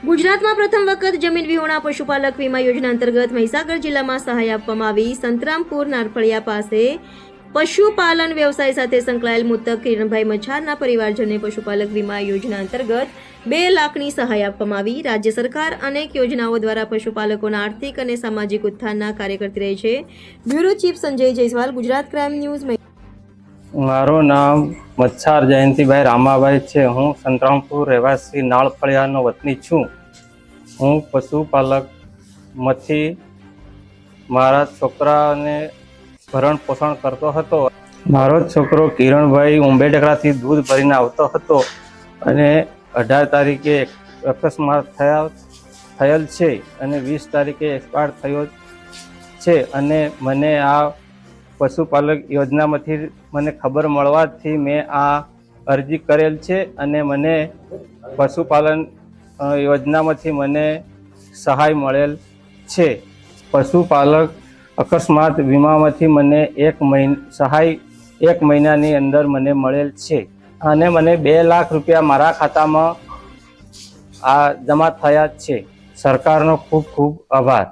ગુજરાતમાં પ્રથમ વખત જમીન વિહોણા પશુપાલક વીમા યોજના અંતર્ગત મહીસાગર જિલ્લામાં સહાય આપવામાં આવી. સંતરામપુર નારફળિયા પાસે પશુપાલન વ્યવસાય સાથે સંકળાયેલ મૃતક કિરણભાઈ મછારના પરિવારજનને પશુપાલક વીમા યોજના અંતર્ગત બે લાખની સહાય આપવામાં આવી. રાજ્ય સરકાર અનેક યોજનાઓ દ્વારા પશુપાલકોના આર્થિક અને સામાજિક ઉત્થાનના કાર્ય કરતી રહી છે. Bureau chief Sanjay Jaiswal, Gujarat crime news મારું નામ મચ્છાર જયંતિભાઈ રામાભાઈ છે. હું સંતરામપુર રહેવાસી નાળફળિયાનો વતની છું. હું પશુપાલકમાંથી મારા છોકરાને ભરણ પોષણ કરતો હતો. મારો છોકરો કિરણભાઈ ઉંબેડકરાથી દૂધ ભરીને આવતો હતો અને અઢાર તારીખે અકસ્માત થયા, થયેલ છે અને વીસ તારીખે એક્સપાયર થયો છે. અને મને આ પશુપાલક યોજનામાંથી મને ખબર મળવાથી મેં આ અરજી કરેલ છે અને મને પશુપાલન યોજનામાંથી મને સહાય મળેલ છે. પશુપાલક અકસ્માત વીમામાંથી મને એક મહિના, સહાય એક મહિનાની અંદર મને મળેલ છે. અને મને બે લાખ રૂપિયા મારા ખાતામાં આ જમા થયા છે. સરકારનો ખૂબ ખૂબ આભાર.